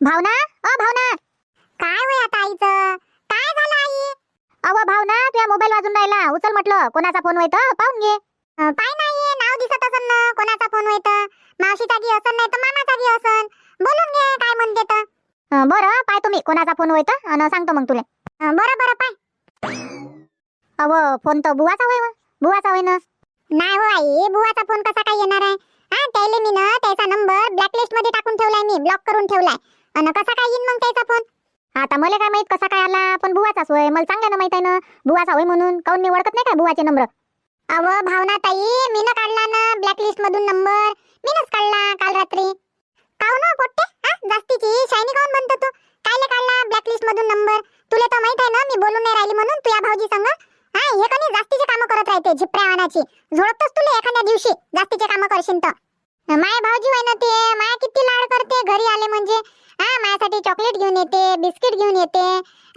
भावना? अ भावना. काय होय आता आईचं? काय झालं आई? अव भावना तुझ्या मोबाईल वाजून राहिला. उचल म्हटलं कोणाचा फोन होय तर पाहून घे. अं, काय नाही नाव दिसत असन ना कोणाचा फोन होय तर मावशीचा गी असन नाही तर मामाचा गी असन. बोलून घे काय म्हणते तर. अं, बरं पाय तुम्ही कोणाचा फोन होय तर अन सांगतो मग तुले. अं, बरं बरं पाय. अव फोन तर बुवाचा होय व. बुवाचा होय ना नाही हो आई बुवाचा फोन कसा काय येणार आहे? हा त्याले मी ना त्याचा नंबर ब्लॅकलिस्टमध्ये टाकून ठेवलाय मी ब्लॉक करून ठेवलाय. आणि कसा काय येईन मग त्याचा फोन आता मला काय माहीत कसा काय आला पण बुवाचाच होय मला चांगल्यानं माहीत आहे ना. बुवाचा होय म्हणून. काऊन मी ओळखत नाही काय बुवाचे नंबर अव भावना ताई मीनं काढला ना ब्लॅकलिस्ट मधून नंबर मीनच काढला काल रात्री. काऊन ना पोट्टे? हा? जास्तीची. शायनी काऊन म्हणतो तू? कायले काढला ब्लॅकलिस्ट मधून नंबर तुला तर माहीत आहे ना मी बोलून नाही राहिली म्हणून तू या भाऊजी संग. हा हे जास्तीचे कामं करत राहते झिपऱ्या वानाची झोडपतोस तुला एखाद्या दिवशी. जास्तीचे कामं करशील तर. माय भाऊजी होय ना ते. माया किती लाड करते. घरी आले म्हणजे. हा माझ्यासाठी चॉकलेट घेऊन येते बिस्किट घेऊन येते.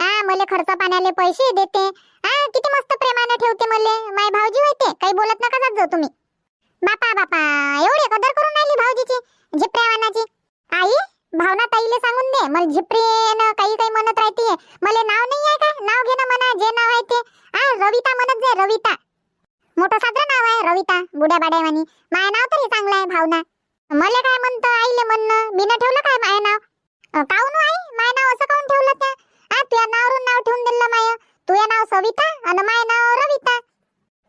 हा मला खर्च पाण्याले पैसे देते. हा किती मस्त प्रेमाने ठेवते मले. माय भाऊजी होते काही बोलत नका जात जाऊ तुम्ही. बापा बापा एवढे कदर करून राहिली भाऊजीची. झिपऱ्यावानाची आई भावना ताईले सांगून दे. मला झिपरी काही काही म्हणत राहते मला नाव नाही आहे का? नाव घे ना म्हणा. जे नाव आहे ते. हा रविता म्हणत जाय रविता. मोठं साधं नाव आहे रविता बुड्या बाड्यावानी. माय नाव तरी चांगलं आहे भावना. मला काय म्हणतं आईले म्हणणं मी ठेवलं काय माय नाव? अं, काहून हो आई? माय नाव असं काहून ठेवलं त्या? हा तुझ्या नावरून नाव ठेवून दिलं माय. तुझ्या नाव सविता आणि माय नाव रविता.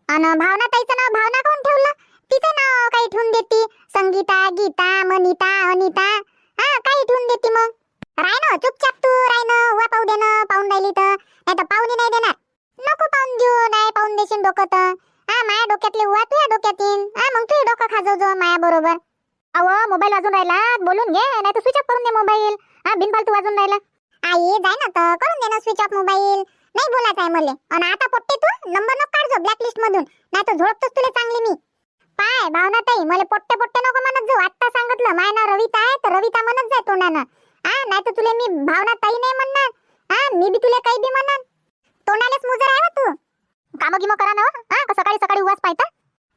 आणि भावना ताईचं नाव भावना काहून ठेवलं? तिचं नाव काही ठेवून देती. संगीता गीता मनिता अनिता. हा काही ठेवून देती मग. राय ना चुपचाप तू राय ना उभा पाहू देणं पाहून राहिली तर. नाही तर पाहुणी नाही देणार. नको पाहून देऊ नाही पाहून देशील डोकं तर. हा माया डोक्यातली उवा तुझ्या डोक्यात येईन हा मग तू डोकं खाजव जो माया बरोबर. अव मोबाईल वाजून राहिला. बोलून घे नाही तर स्विच ऑफ करून दे मोबाईल हा बिनफालतू वाजून राहिला. आई जाय ना तर. करून दे ना स्विच ऑफ मोबाईल नाही बोलायचं आहे मले. आणि आता पोट्टे तू नंबर नको काढजो ब्लॅकलिस्ट मधून. नाही तर झोडतोच तुला चांगली मी. पाय भावना ताई मला पोट्टे पोट्टे नको म्हणत जाऊ. आत्ता सांगितलं माय नाव रविता आहे तर रविता म्हणत जाय तोंडानं. हा नाही तर तुला मी भावना ताई नाही म्हणणार. हा मी बी तुला काही बी म्हणणार तोंडालेच मुजर आहे हो कामं गिमं करा ना हो. हा. का सकाळी सकाळी उवास पाहता?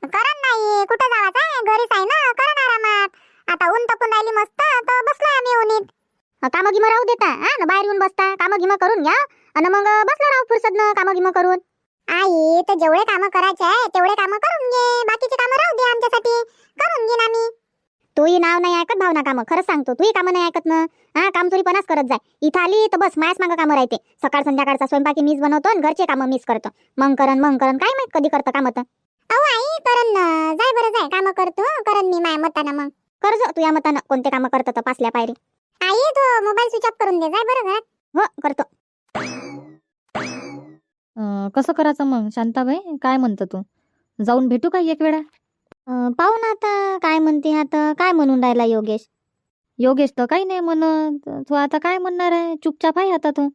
करण नाही कुठं जावाचं आहे? घरीच आहे ना? करण आरामात. आता ऊन तपून राहिली मस्त तर बसलो आम्ही उन्हीत कामं गिमं राहू देता हा ना बाहेर येऊन बसता कामं गिमं करून घ्या आणि मग बसला राहू फुरसत कामं गिमं करून. आई तर जेवढे कामं करायचे आहे तेवढे कामं करून घे. बाकीचे कामं राहू दे आमच्यासाठी. करून घेईन आम्ही. तूही नाव नाही ऐकत भावना कामं. खरंच सांगतो तूही कामं नाही ऐकत ना हा काम चोरीपणाच करत जाय. इथं आली तर बस मायाच मागं कामं राहते. सकाळ संध्याकाळचा स्वयंपाकी मीच बनवतो आणि घरचे कामं मीच करतो. मग करण मग करण काय माहीत कधी करतं कामं तर? अहो आई करण ना जाय बरं जाय. कामं करतो हं, करण मी माया मतानं मग. कर जो तुझ्या मतानं. कोणते कामं करतं तर पासल्या पायरी. आई तू मोबाईल स्विच ऑफ करून दे. जाय बरं घरात. हो करतो. अं, कसं करायचं मग? शांताबाई काय म्हणतं तू? जाऊन भेटू का एक वेळा? पाहू ना आता काय म्हणते आता काय म्हणून राहिला योगेश? योगेश तर काही नाही म्हणत. तो आता काय म्हणणार आहे? चुपचाप आहे आता तो.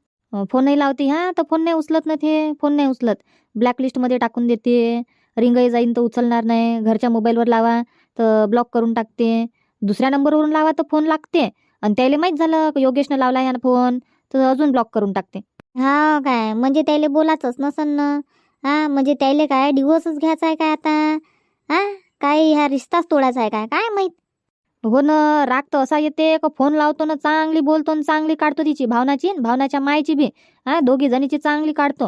फोनही लावते. हा तर फोन नाही उचलत ना ते. फोन नाही उचलत. ब्लॅकलिस्टमध्ये टाकून देते. रिंगही जाईन तर उचलणार नाही. घरच्या मोबाईलवर लावा तर ब्लॉक करून टाकते. दुसऱ्या नंबरवरून लावा तर फोन लागते. आणि त्याला माहीत झालं योगेशनं लावला या फोन तर अजून ब्लॉक करून टाकते. हा काय? म्हणजे त्याला बोलायचंच नसन ना. हा म्हणजे त्याला काय? डिवोर्सच घ्यायचा आहे काय आता? हा? काय ह्या रिश्ताच तोडायचा आहे काय? काय माहीत? हो ना राग तर असा येते का फोन लावतो ना चांगली बोलतो आणि चांगली काढतो तिची भावनाची भावनाच्या मायची बी. हा दोघी जणीची चांगली काढतो.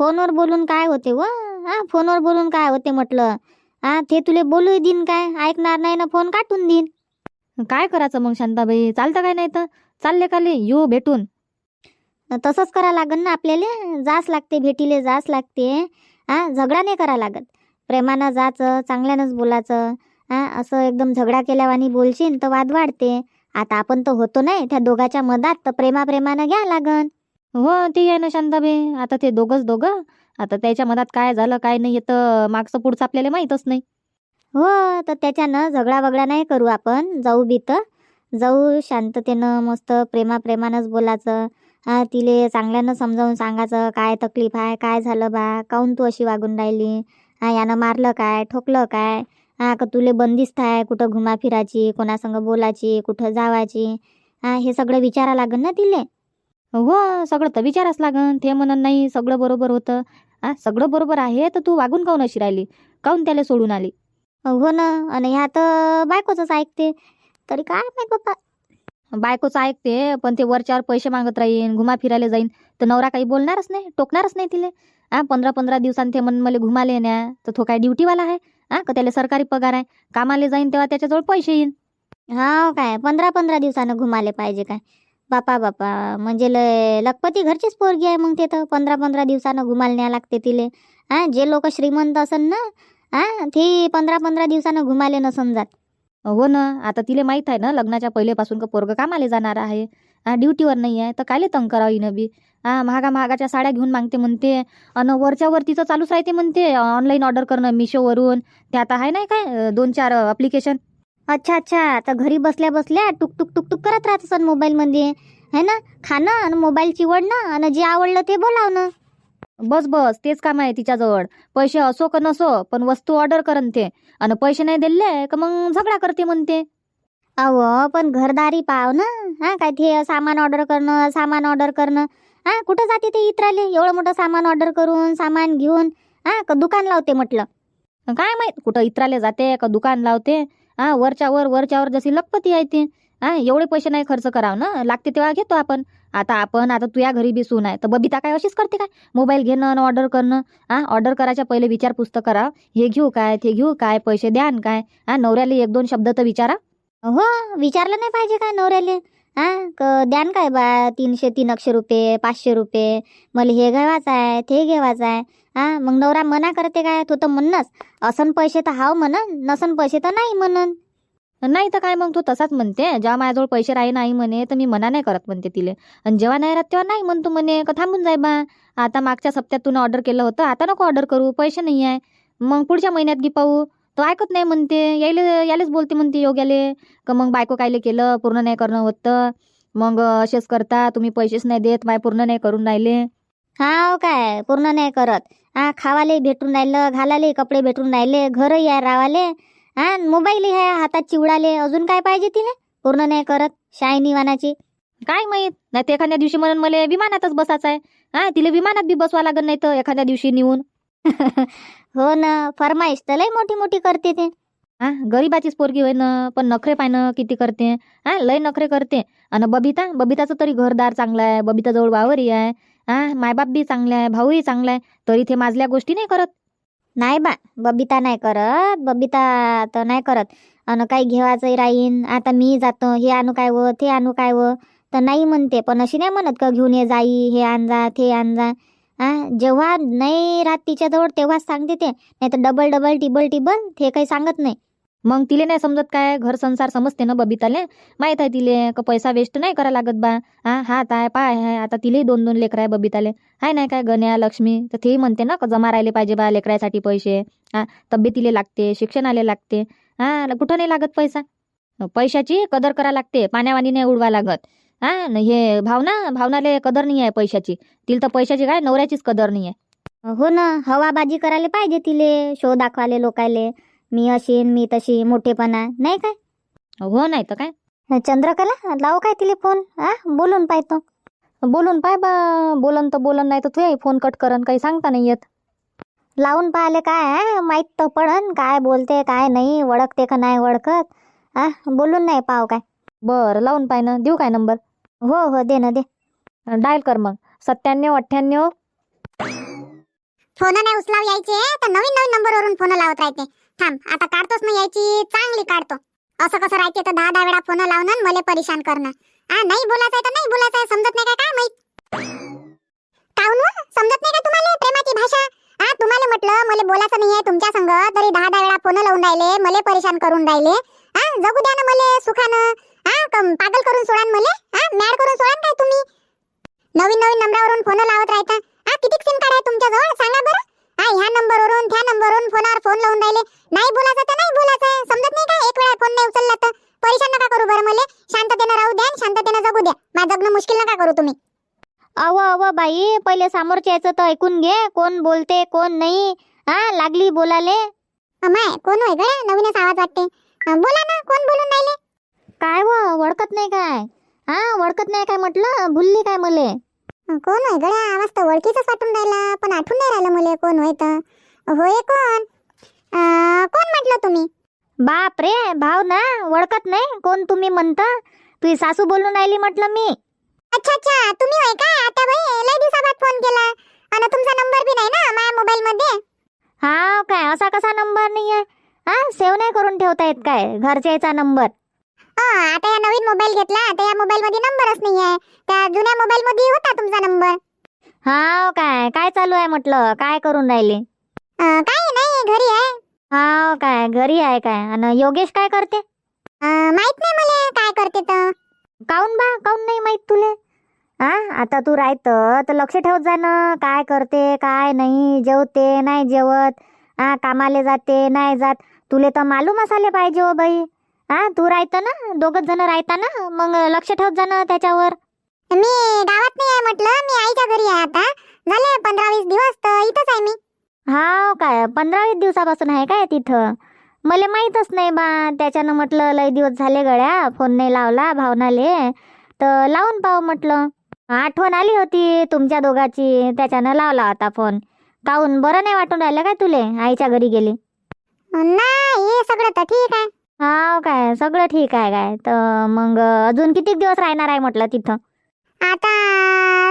फोनवर बोलून काय होते व? हा फोनवर बोलून काय होते म्हटलं? हा ते तुले बोलू देईन काय? ऐकणार नाही ना फोन काटून देईन. काय करायचं मग शांताबाई? चालतं काय नाही तर? चालले का ले येऊ भेटून. तसंच करा लागन ना आपल्याला. जास लागते भेटीले जास लागते. हा झगडा नाही करा लागत. प्रेमानं जायचं चांगल्यानंच बोलायचं हा असं एकदम झगडा केल्यावानी बोलशील तर वाद वाढते. आता आपण तर होतो नाही त्या दोघाच्या मधात तर प्रेमाप्रेमानं घ्या लागन. हो ती आहे ना शांताबाई. आता ते दोघंच दोघं. आता त्याच्या मधात काय झालं काय नाही तर मागचं पुढचं आपल्याला माहीतच नाही. हो तर त्याच्यानं झगडा वगडा नाही करू आपण. जाऊ बी तर. जाऊ शांततेनं मस्त प्रेमाप्रेमानंच बोलायचं हा तिले चांगल्यानं समजावून सांगायचं काय तकलीफ आहे काय झालं बा? काऊन तू अशी वागून राहिली? हा यानं मारलं काय ठोकलं काय? हा का तुले बंदिस्त आहे कुठं घुमा फिरायची कोणासंग बोलायची कुठं जावायची? हा हे सगळं विचारा लागन ना तिले? हो सगळं तर विचाराच लागन. ते म्हणून नाही सगळं बरोबर होतं. हा सगळं बरोबर आहे तर तू वागून काऊन अशी राहिली? काऊन त्याला सोडून आली? हो ना आणि ह्या तर बायकोच ऐकते. तरी काय माहीत बाप्पा? बायकोचं ऐकते पण ते वरच्यावर पैसे मागत राहीन घुमा फिरायला जाईन. तर नवरा काही बोलणारच नाही टोकणारच नाही तिले. हां पंधरा पंधरा दिवसांनी ते मन मला घुमाले न्या तर तो काय ड्युटीवाला आहे? हा का त्याला सरकारी पगार आहे? कामाला जाईन तेव्हा त्याच्याजवळ पैसे येईन. हा काय पंधरा पंधरा दिवसानं घुमाले पाहिजे काय. बापा बापा म्हणजे लय लखपती घरचीच पोरगी आहे मग ते तर. पंधरा पंधरा दिवसानं घुमायला न्याय लागते तिले. हां जे लोक श्रीमंत असन ना हां ते पंधरा पंधरा दिवसानं घुमाले नसन जात हो ना. आता तिले माहीत आहे ना लग्नाच्या पहिलेपासून का पोरगं कामाला जाणार आहे. हा ड्युटीवर नाही आहे. तर कायले तंग करावं हिनं बी? हा महागा महागाच्या साड्या घेऊन मागते म्हणते. आणि वरच्यावर तिचं चालूच राहते म्हणते. ऑनलाईन ऑर्डर करणं मिशोवरून. ते आता आहे नाही काय दोन चार अप्लिकेशन अच्छा अच्छा. तर घरी बसल्या बसल्या टुक टुक टुक टुक करत राहत असन मोबाईलमध्ये है ना? खाणं आणि मोबाईल चिवडणं आणि जे आवडलं ते बोलावणं. बस बस तेच काम आहे तिच्याजवळ. पैसे असो का नसो पण वस्तू ऑर्डर करन ते. आणि पैसे नाही दिले का मग झगडा करते म्हणते. अहो पण घरदारी पाव ना. हा काय ते सामान ऑर्डर करणं सामान ऑर्डर करणं. हा कुठं जाते ते इतराले? एवढं मोठं सामान ऑर्डर करून सामान घेऊन हा का दुकान लावते म्हटलं? काय माहीत कुठं इतराले जाते का दुकान लावते? हा वरच्यावर वरच्यावर जशी लखपती आहे ते. हा एवढे पैसे नाही खर्च करावं ना? लागते तेव्हा घेतो आपण. आता आपण आता तुया घरी बी सून आहे. तर बबिता काय अशीच करते काय? मोबाईल घेणं आणि ऑर्डर करणं. हा ऑर्डर करायच्या पहिले विचारपूस तर करा. हे घेऊ काय ते घेऊ काय पैसे द्यान काय? हा नवऱ्याला एक दोन शब्द तर विचारा. हो विचारलं नाही पाहिजे काय नवऱ्याले? हा क द्यान काय बा तीनशे तीन अक्ष रुपये पाचशे रुपये? मला हे घेवायचं आहे ते घेवायचं आहे. हा मग नवरा मना करते काय? तो तर म्हणणंच असन पैसे तर हाव म्हणन नसन पैसे तर नाही म्हणन. नाही तर काय मग तू तसाच म्हणते जेव्हा माझ्याजवळ पैसे राही नाही म्हणे तर मी मना नाही करत म्हणते तिले. आणि जेव्हा नाही राहत तेव्हा नाही म्हणतो म्हणे का थांबून जाय बा. आता मागच्या सप्त्यात तुला ऑर्डर केलं होतं आता नको ऑर्डर करू पैसे नाही आहे. मग पुढच्या महिन्यात घे पाहू. तो ऐकत नाही म्हणते यायले यालेच बोलते म्हणते योग्याले. का मग बायको कायले केलं पूर्ण नाही करणं होतं. मग असेच करता तुम्ही पैसेच नाही देत माय पूर्ण नाही करून राहिले. हाव हो काय पूर्ण नाही करत. हा खावाले भेटून राहिलं घालाले कपडे भेटून राहिले घरही आहे रावाले. हा मोबाईलही ह्या हातात चिवडाले. अजून काय पाहिजे तिने पूर्ण नाही करत. शायनी वानाची. काय माहीत? नाही तर एखाद्या दिवशी म्हणून मला विमानातच बसायचं आहे हा तिला विमानात बी बसवा लागत नाही तर एखाद्या दिवशी नेऊन. हो ना फरमाईश तर लय मोठी मोठी करते ते. हा गरीबाचीच पोरगी होय ना पण नखरे पाहिनं किती करते. हा लय नखरे करते. आणि बबिता बबिताचं तरी घरदार चांगलं आहे बबिताजवळ वावरही आहे. हा मायबाप बी चांगले आहे भाऊही चांगला आहे तरी ते माजल्या गोष्टी नाही करत. नाही बा बबिता नाही करत. बबिता तर नाही करत. अन काही घेवायचंही राहीन. आता मी जातो. हे आणू काय व? ते आणू काय व? तर नाही म्हणते. पण अशी नाही म्हणत का घेऊन ये जाई हे आण जा ते आण जा जेव्हा नाही राहत तिच्याजवळ तेव्हाच सांगते ते. नाही तर डबल डबल टिबल टिबल ते काही सांगत नाही. मग तिले नाही समजत काय घर संसार समजते ना बबिताले. माहीत आहे तिले का पैसा वेस्ट नाही करा लागत बा. हा हात आहे पाय आहे आता तिलेही दोन दोन लेकरं आहे बबिताले. हाय नाही काय गण्या लक्ष्मी? तर तेही म्हणते ना का जमा राहिले पाहिजे बा लेकरासाठी पैसे. हा तब्येतीले लागते शिक्षणाला लागते. हा कुठं नाही लागत पैसा? पैशाची कदर करा लागते पाण्यावानी नाही उडवा लागत. हा हे भावना भावनाले कदर नाही आहे पैशाची. तिला तर पैशाची काय नवऱ्याचीच कदर नाही आहे हो ना हवाबाजी करायला पाहिजे तिले शो दाखवाले लोकायले. मी अशी मी तशी मोठेपणा नाही काय? हो नाही तर काय? चंद्रकला लावू काय तिले फोन हा बोलून पाहतो बोलून पाय बा बोलन तर बोलन नाही तर तू फोन कट करन काही सांगता नाही येत. लावून पाहिले काय माहीत तर पडन काय बोलते काय नाही ओळखते का नाही ओळखत. हा बोलून नाही पाव काय. बरं लावून पाय ना देऊ काय नंबर? हो हो दे ना दे. डायल कर मग. सत्त्याण्णव अठ्ठ्याण्णव. फोन नाही उचलाव यायचे तर नवीन नवीन नंबरवरून फोन लावत राहते. थांब आता काढतोच ना यायची चांगली काढतो. असं कसं राहते तर दहा दहा वेळा फोन लावणं मला परेशान करणं. हा नाही बोलायचं तर नाही बोलायचं समजत नाही का काय माहीत? काहून समजत नाही का तुम्हाला प्रेमाची भाषा? हा तुम्हाला म्हटलं मला बोलायचं नाहीये तुमच्या संग तरी दहा दहा वेळा फोन लावून राहिले मला परेशान करून राहिले. हा जगू द्या ना मला सुखानं. हा कम- पागल करून सोडा मला. हा मॅड करून सोडा काय तुम्ही? नवीन नवीन नंबरावरून फोन लावत राहता. हा किती सिम कार्ड आहे तुमच्याजवळ? सांगा बरं. ह्या नंबरवरून त्या नंबरवरून फोनावर फोन लावून राहिले. नाही बोलायचं तर नाही बोलायचं. समजत नाही का? एक वेळा फोन नाही उचलला तर. परेशान नका करू बरं मला. शांततेनं राहू द्या शांततेनं जगू द्या. माझं जगणं मुश्किल नका करू तुम्ही. अव अव बाई पहिले समोरच्या याचं तर ऐकून घे. कोण बोलते कोण नाही. हा लागली बोलाले. अमाय कोण होय गड्या नवीनच आवाज वाटते. अं, बोला ना कोण बोलून राहिले? काय व ओळखत नाही काय? हा ओळखत नाही काय म्हटलं? भुलली काय मले? कोण होय गड्या? आवाज तर ओळखीचाच वाटून राहिला पण आठवून नाही राहिलं मला कोण होय तर. होय कोण? अं, कोण म्हटलं तुम्ही? बाप रे भाव ना ओळखत नाही कोण तुम्ही म्हणता. तुझी सासू बोलून राहिली म्हटलं मी. अच्छा अच्छा तुम्ही होय काय आता बाई लय दिवसाबाद फोन केला. आणि तुमचा नंबर बी नाही ना माझ्या मोबाईल मध्ये? हा काय असा कसा नंबर नाही आहे हा सेव्ह नाही करून ठेवता येत काय? घरच्याचा नंबर आता या नवीन मोबाईल घेतला तर या मोबाईल मध्ये नंबरच नाही आहे त्या जुन्या मोबाईल मध्ये होता तुमचा नंबर हा काय काय चालू आहे म्हटलं? काय करून राहिले? काही नाही घरी आहे. हा काय घरी आहे काय? आणि योगेश काय करते? अ, माहीत नाही मला काय करते तर काऊन बा? काऊन नाही माहीत तुले? हा आता तू राहत तर लक्ष ठेवत जा ना. काय करते काय नाही जेवते नाही जेवत. हा कामाले जाते नाही जात. तुले तर मालूम असाले पाहिजे हो बाई. हा तू राहत ना? दोघच जण राहता ना? मग लक्ष ठेवत जा ना त्याच्यावर. मी गावात नाही आहे म्हटलं मी आईच्या घरी आहे आता. झाले पंधरा वीस दिवस तर इथंच आहे मी. हा काय? पंधरा वीस दिवसापासून आहे काय तिथं? मला माहीतच नाही बा त्याच्यानं म्हटलं लय दिवस झाले गड्या फोन नाही लावला भावनाले तर लावून पाहू म्हटलं. आठवण आली होती तुमच्या दोघाची त्याच्यानं लावला होता फोन. काहून? बरं नाही वाटून राहिलं काय तुले आईच्या घरी गेली? नाही हे सगळं तर ठीक आहे. हा काय? सगळं ठीक आहे काय? तर मग अजून किती दिवस राहणार आहे म्हटलं तिथं? आता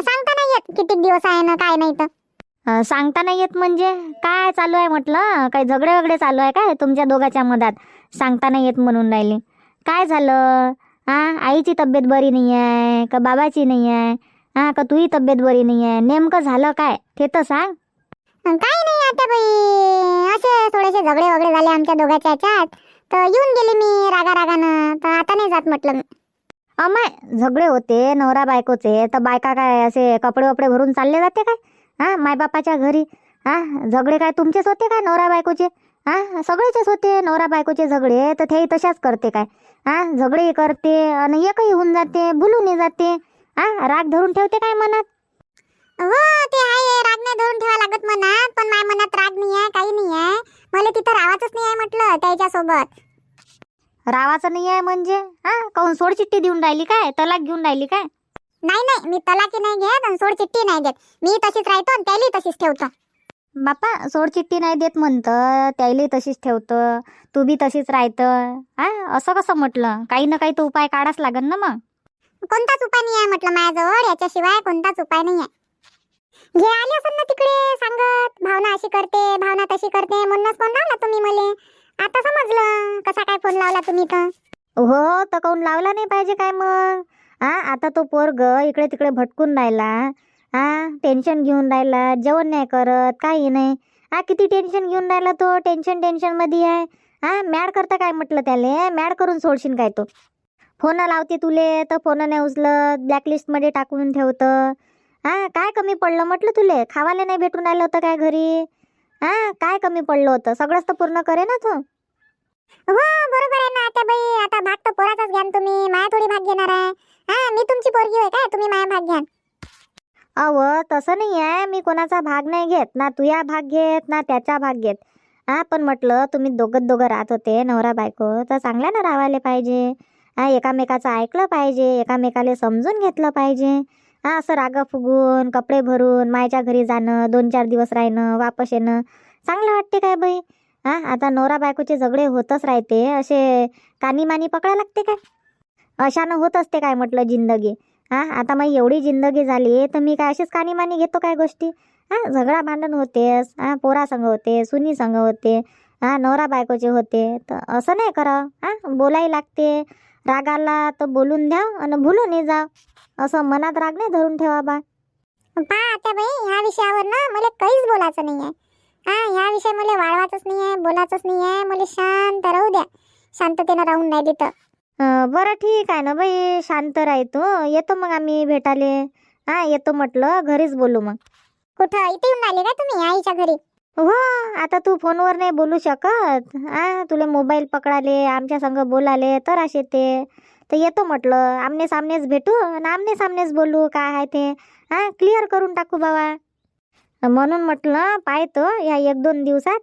सांगता नाही येत किती दिवस आहे ना काय नाही तर. सांगता नाही येत म्हणजे? काय चालू आहे म्हटलं? काही झगडे वगडे चालू आहे काय तुमच्या दोघाच्या मधात? सांगता नाही येत म्हणून राहिली. काय झालं? हा आईची तब्येत बरी नाही आहे का बाबाची नाही आहे? हा का तुही तब्येत बरी नाही आहे? नेमकं झालं काय? ते तर सांग. काही नाही आता बाई. असे थोडेसे झगडे वगैरे झाले आमच्या दोघांच्या ह्याच्यात तर येऊन गेले मी रागा रागानं तर आता नाही जात म्हटलं मी. अमाय झगडे होते नवरा बायकोचे. तर बायका काय असे कपडे वपडे भरून चालले जाते काय? हां मायबापाच्या घरी. हा झगडे काय तुमचेच होते काय नवरा बायकोचे? हा सगळेचेच होते नवरा बायकोचे झगडे. तर तेही तशाच करते काय? हा झगडेही करते आणि एकही होऊन जाते भुलूनही जाते. हां राग धरून ठेवते काय मनात? हो ते आहे. राग नाही धरून ठेवा लागत मनात. पण माझ्या मनात राग नाही आहे काही नाही आहे मला तिथं राहायचंच नाही आहे म्हटलं त्याच्यासोबत. रावाचं नाही आहे म्हणजे? हा? काहून सोड चिठ्ठी देऊन राहिली काय? तलाक घेऊन राहिली काय? नाही नाही. मी तलाकी नाही घेत आणि सोड चिठ्ठी नाही देत. मी तशीच राहतो आणि त्याला तशीच ठेवतो. बापा सोड चिठ्ठी नाही देत म्हणतं. त्याला तशीच ठेवतं. तू बी तशीच राहतं. हा? असं कसं म्हटलं? काही ना काही तर उपाय काढाच लागेल ना मग. कोणताच उपाय नाही आहे म्हटलं माझ्याजवळ. याच्याशिवाय कोणताच उपाय नाही आहे घे आले असेल ना तिकडे सांगत भावना अशी करते भावना तशी करते म्हणूनच फोन लावला तुम्ही मले. आता समजलं कसा काय फोन लावला तुम्ही तर. हो तर काऊन लावला नाही पाहिजे काय मग? हा आता तो पोरग इकडे तिकडे भटकून राहिला. हा टेन्शन घेऊन राहिला जेवण नाही करत काही नाही. हा किती टेन्शन घेऊन राहिला तो टेन्शन टेन्शनमध्ये आहे. हा मॅड करता काय म्हटलं त्याले? मॅड करून सोडशील काय तो? फोन लावते तुले तर फोन नाही उचलत ब्लॅकलिस्टमध्ये टाकून ठेवतं. हां काय कमी पडलं म्हटलं तुले? खावाले नाही भेटून राहिलं होतं काय घरी? हां काय कमी पडलं होतं? सगळंच तर पूर्ण करे ना तू. हो बरोबर आहे ना आता बाई. आता भाग तर पोराचाच घ्यान तुम्ही. माया थोडी भाग घेणार आहे. हा मी तुमची पोरगी होय काय? तुम्ही माया भाग घ्यान. अव तसं नाही आहे. मी कोणाचा भाग नाही घेत. ना तुया भाग घेत ना त्याचा भाग घेत. हा पण म्हटलं तुम्ही दोघं दोघं राहत होते नवरा बायको तर चांगल्यानं राहायला पाहिजे. हा एकामेकाचं ऐकलं पाहिजे एकामेकाला समजून घेतलं पाहिजे. हां असं रागं फुगून कपडे भरून मायच्या घरी जाणं दोन चार दिवस राहणं वापस येणं. चांगलं वाटते काय बाई? हा आता नवरा बायकोचे झगडे होतच राहते. असे कानी मानी पकडा लागते काय? अशानं होत असते काय म्हटलं जिंदगी. हा आता मग एवढी जिंदगी झाली तर मी काय अशीच कानी मानी घेतो काय गोष्टी? हा झगडा भांडण होतेस हा पोरा संघ होते सुनी संघ होते. हा नवरा बायकोचे होते. तर असं नाही करा हा बोलायला लागते. रागाला तर बोलून द्या आणि भुलूनही जा असं मनात राग नाही धरून ठेवा बा. पा आता बाई ह्या विषयावर ना मला काहीच बोलायचं नाही आहे हा ह्या विषय मला वाढवायचंच नाही आहे बोलायचंच नाही आहे मला शांत राहू द्या. शांततेनं राहून नाही अं, बरं ठीक आहे ना बाई शांत राहतो येतो मग आम्ही भेटाले हा येतो म्हटलं घरीच बोलू मग. कुठं? इथे येऊन आले का तुम्ही आईच्या घरी? हो आता तू फोनवर नाही बोलू शकत. हा तुला मोबाईल पकडाले आमच्या संग बोलाले तर असे ते. तर येतो म्हटलं आमने सामनेच भेटू आणि आमने सामनेच बोलू काय आहे ते. हा क्लिअर करून टाकू बाबा. म्हणून म्हटलं पाहतो या एक दोन दिवसात.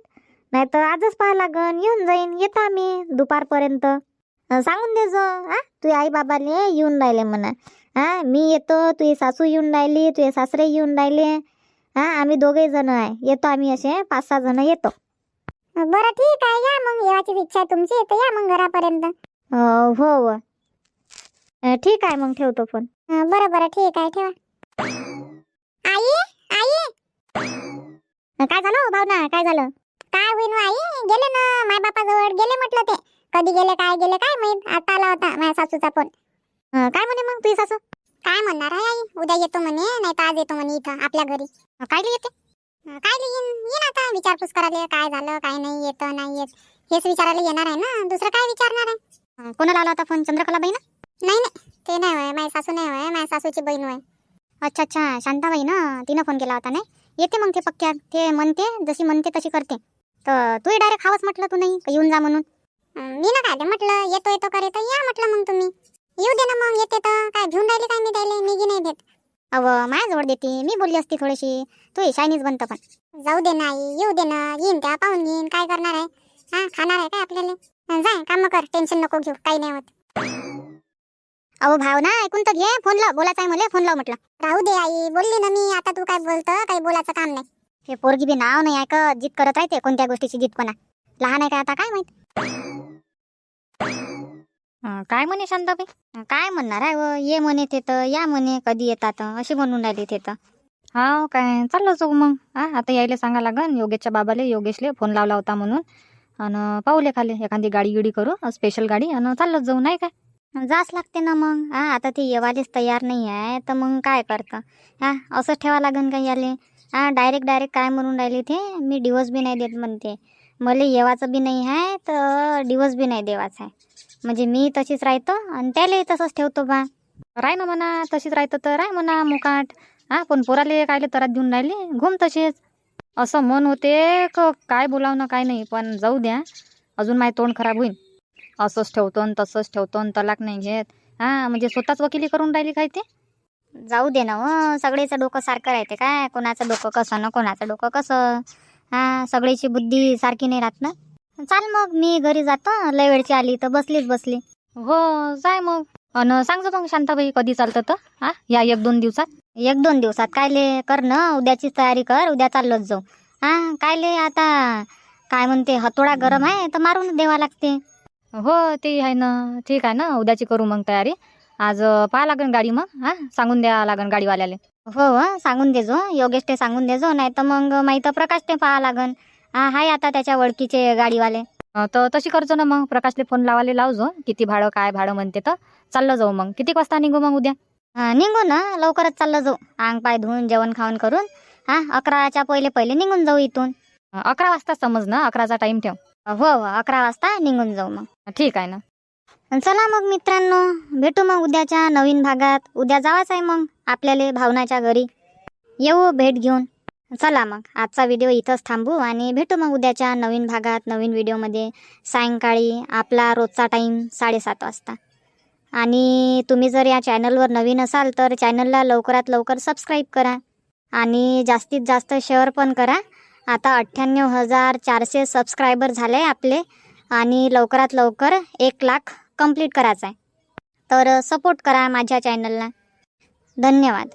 नाही तर आजच पाहा लागन येऊन जाईन येतो आम्ही दुपारपर्यंत. सांगून दे जो हा तुझे आई बाबाले येऊन राहिले म्हणा. हा मी येतो तुझी सासू येऊन राहिली तुझे सासरे येऊन राहिले. हा आम्ही दोघे जण आहे. येतो आम्ही असे पाच सहा जण येतो. बरं ठीक आहे या मग. येवाची इच्छा आहे तुमची तर या मग घरापर्यंत. हो हो. ठीक आहे मग ठेवतो फोन बरं बरं ठीक आहे ठेवा. आई आई. काय झालं हो भावना? काय झालं? काय होईन हो आई? गेले ना माय बापाजवळ गेले म्हटलं ते. कधी गेले काय गेले काय माहीत? आता आला होता माझ्या सासूचा फोन काय म्हणे मग तुझी सासू? काय म्हणणार आहे आई? उद्या येतो म्हणे नाही तर आज येतो म्हणे इथं आपल्या घरी. काय येते? काय येईन? येईन आता विचारपूस करायला काय झालं काय नाही येतं नाही येत. हेच विचारायला येणार आहे ना दुसरं काय विचारणार आहे? कोणाला आला होता फोन चंद्रकला बाई ना नाही नाही. ते नाही होय. माझी सासू नाही होय. माझ्या सासूची बहीण होय. अच्छा अच्छा. शांताबाई ना? तिनं फोन केला होता नाही? येते मग ते पक्क्यात ते म्हणते जशी म्हणते तशी करते. तर तूही डायरेक्ट खावंच म्हटलं तू नाही? का येऊन जा म्हणून? अं, मी ना काय ते म्हटलं येतो येतो करे तर या म्हटलं मग तुम्ही. येऊ दे ना मग येते तर. काय घेऊन राहिले काय मी राहिले मी गी नाही देत. अव माझ्याजवळ देते. मी बोलली असती थोडीशी. तू शायनीच बनतं पण. जाऊ दे ना आई येऊ दे ना. येईन त्या पाहून घेईन. काय करणार आहे? हा खाणार आहे काय आपल्याला? जाय काम कर. टेन्शन नको घेऊ. काही नाही होत. अहो भाव ना ऐकून तर घे. फोन लाव. बोलायचं आहे मला फोन लाव म्हटलं. राहू दे आई. बोलली ना मी. आता तू काय बोलतं? काही बोलायचं काम नाही. हे पोरगी बी नाव नाही ऐकत. जित करत राहते कोणत्या गोष्टीची जितपणा लहान आहे का आता? काय माहीत? काय म्हणे शांताबाई? काय म्हणणार आहे व? ये म्हणे ते तर या म्हणे. कधी येतात? अशी म्हणून राहिली ते तर हा काय? चाललो जाऊ मग. हा आता यायला सांगा लागन. योगेशच्या बाबाले योगेशले फोन लावला होता म्हणून. आणि पाऊले खाले एखादी गाडी गिडी करू स्पेशल गाडी. आणि चाललोच जाऊ. नाही काय? जास लागते ना मग. हा आता ते येवालेच तयार नाही आहे तर मग काय करतं? हा असंच ठेवा लागन का याले? हा डायरेक्ट डायरेक्ट काय म्हणून राहिले ते? मी डिवोर्स बी नाही देत म्हणते. मला येवाचं बी नाही आहे तर डिवोर्स बी नाही देवाचा आहे. म्हणजे मी तशीच राहतो आणि त्यालाही तसंच ठेवतो बा. राय ना म्हणा तशीच राहतं तर राय म्हणा मुकाट. हा पण पोराले कायले तरात देऊन राहिले? घुम तशीच. असं मन होते क काय बोलावं ना काय नाही पण जाऊ द्या. अजून माझे तोंड खराब होईल असंच ठेवतो न तसंच ठेवतो न तलाक नाही घेत. हा म्हणजे स्वतःच वकिली करून राहिली काय ते? जाऊ दे ना व सगळेचं डोकं सारखं राहते काय? कोणाचं डोकं कसं ना कोणाचं डोकं कसं? हा सगळीची बुद्धी सारखी नाही राहत ना? चाल मग मी घरी जातो लय वेळची आली तर बसलीच बसली. हो जाय मग. अन सांगतो मग शांताबाई कधी चालतं तर हा? या एक दोन दिवसात. एक दोन दिवसात कायले कर ना उद्याची तयारी कर उद्या चाललोच जाऊ. हा कायले आता? काय म्हणते हतोडा गरम आहे तर मारून देवा लागते. हो ते आहे ना ठीक आहे ना उद्याची करू मग तयारी. आज पाहा लागेल गाडी मग हा सांगून द्या लागेल गाडीवाल्याले. हो हो सांगून देजो योगेश ते सांगून देजो नाही तर मग माहीत प्रकाश ते पाहा लागन. हाय आता त्याच्या ओळखीचे गाडीवाले. तर तशी करतो ना मग प्रकाशले फोन लावायला लावजो किती भाडं काय भाडं म्हणते तर. चाललं जाऊ मग. किती वाजता निघू मग उद्या? हा, निघू ना लवकरच चाललं जाऊ. अंग पाय धुवून जेवण खावण करून. हा अकराच्या पहिले पहिले निघून जाऊ इथून. अकरा वाजता समज ना अकराचा टाइम ठेव. हो हो अकरा वाजता निघून जाऊ मग. ठीक आहे ना. चला मग मित्रांनो भेटू मग उद्याच्या नवीन भागात. उद्या जावाच आहे मग आपल्याला भावनाच्या घरी. येऊ भेट घेऊन. चला मग आजचा व्हिडिओ इथंच थांबू आणि भेटू मग उद्याच्या नवीन भागात नवीन व्हिडिओमध्ये. सायंकाळी आपला रोजचा टाईम साडेसात वाजता. आणि तुम्ही जर या चॅनलवर नवीन असाल तर चॅनलला लवकरात लवकर सबस्क्राईब करा. आणि जास्तीत जास्त शेअर पण करा. आता अठ्ठ्याण्णव हजार चारशे सबस्क्रायबर झाले आपले आणि लवकरात लवकर एक लाख कंप्लीट करायचं आहे तर सपोर्ट करा माझ्या चॅनलला धन्यवाद.